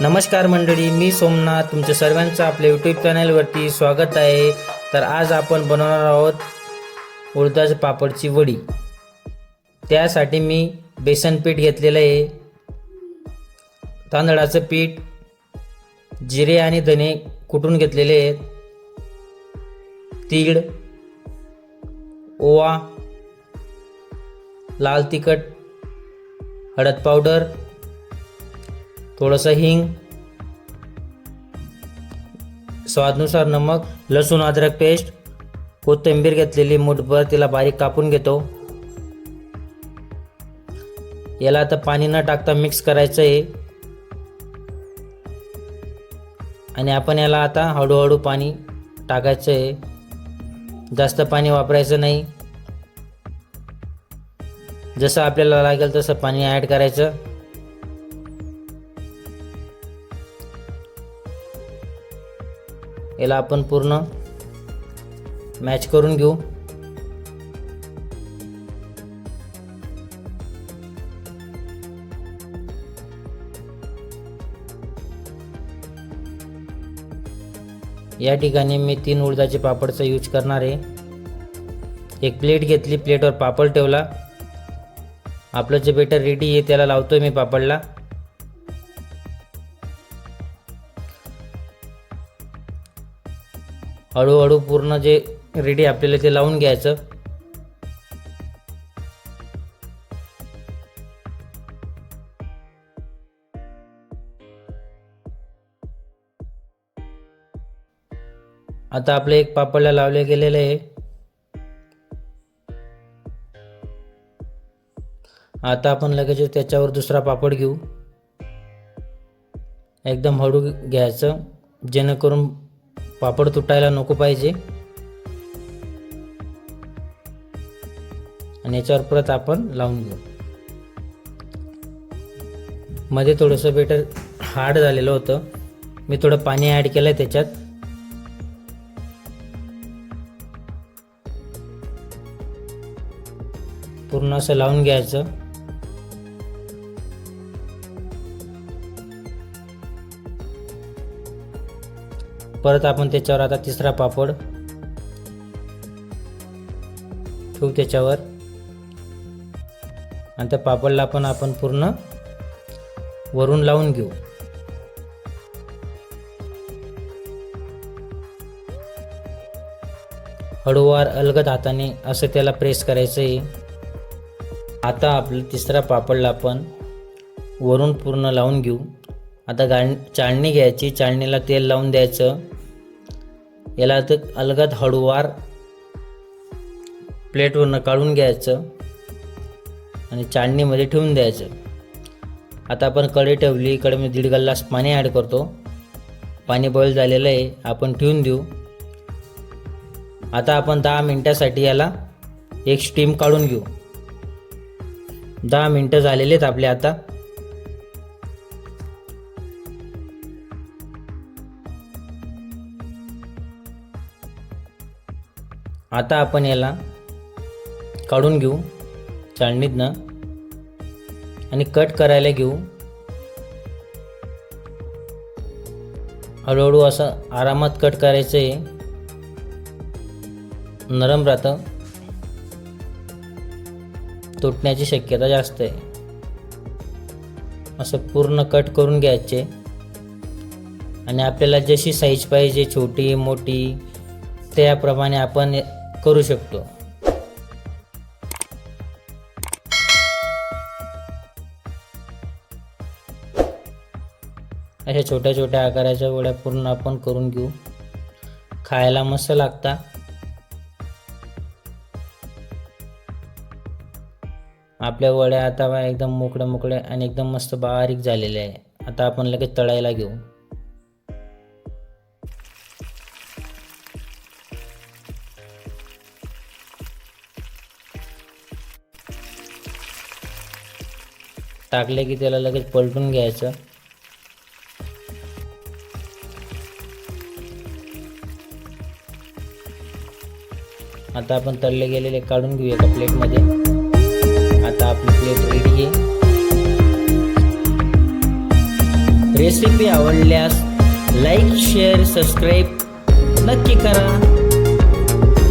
नमस्कार मंडळी मी सोमनाथ. तुमच्या सर्वांचं आपल्या यूट्यूब चॅनलवरती स्वागत आहे. तर आज आपण बनवणार आहोत उडदाच्या पापडची वडी. त्यासाठी मी बेसन पीठ घेतलेलं आहे. तांदळाचं पीठ जिरे आणि धने कुटून घेतलेले आहेत. तीळ ओवा लाल तिखट हळद पावडर थोडंसं हिंग स्वादनुसार नमक लसूण अद्रक पेस्ट कोथिंबीर घेतलेली मुठभर तिला बारीक कापून घेतो. याला आता पाणी न टाकता मिक्स करायचं आहे आणि आपण याला आता हळूहळू पाणी टाकायचं आहे जास्त पाणी वापरायचं नाही. जसं आपल्याला लागेल तसं पाणी ॲड करायचं. याला आपण पूर्ण मॅच करून घेऊ. या ठिकाणी मी तीन उडदाचे पापडचा यूज करणार आहे. एक प्लेट घेतली प्लेटवर पापड ठेवला. आपलं जे बेटर रेडी आहे त्याला लावतोय मी पापडला. हळूहळू पूर्ण जे रेडी आपल्याला ते लावून घ्यायचं. आता आपलं एक पापडला लावले गेलेलं आहे. आता आपण लगेच त्याच्यावर दुसरा पापड घेऊ. एकदम हळू घ्यायचं जेणेकरून पापड तुटायला नको पाहिजे. आणि याच्यावर परत आपण लावून घेऊ. मध्ये थोडंसं बेटर हार्ड झालेलं होतं. मी थोडं पाणी ॲड केलं आहे त्याच्यात. पूर्ण असं लावून घ्यायचं. परत आपण त्याच्यावर आता तिसरा पापड ठेवू त्याच्यावर. आणि त्या पापडला पण आपण पूर्ण वरून लावून घेऊ. हळूवार अलगद हाताने असं त्याला प्रेस करायचं आहे आता आपलं तिसरा पापडला आपण वरून पूर्ण लावून घेऊ. आता गाळ चाळणी घ्यायची. चाळणीला तेल लावून द्यायचं. याला तर अलगद हळूवार प्लेटवरनं काढून घ्यायचं आणि चाळणीमध्ये ठेवून द्यायचं. आता आपण कढई ठेवली कढईमध्ये दीड गल्लास पाणी ॲड करतो. पाणी बॉईल झालेलं आहे आपण ठेवून देऊ. आता आपण दहा मिनटासाठी याला एक स्टीम काढून घेऊ. दहा मिनटं झालेले आहेत आपले आता. आता आपण याला काढून घेऊ चाळणीतनं आणि कट करायला घेऊ. हळूहळू असं आरामात कट करायचं आहे. नरम राहतं. तुटण्याची शक्यता जास्त आहे. असं पूर्ण कट करून घ्यायचे. आणि आपल्याला जशी साईज पाहिजे छोटी मोठी त्याप्रमाणे आपण करू शकतो. अशा छोट्या छोट्या आकाराच्या वड्या पूर्ण आपण करून घेऊ. खायला मस्त लागता. आपल्या वड्या आता बा एकदम मोकळ्या मोकळ्या आणि एकदम मस्त बारीक झालेल्या आहे. आता आपण लगेच तळायला घेऊ. टाकले की त्याला लगेच पलटून घ्यायचं. आता आपण तळले गेलेले काढून घेऊ एका प्लेटमध्ये आता आपली प्लेट रेडी आहे. रेसिपी आवडल्यास लाईक शेअर सबस्क्राईब नक्की करा.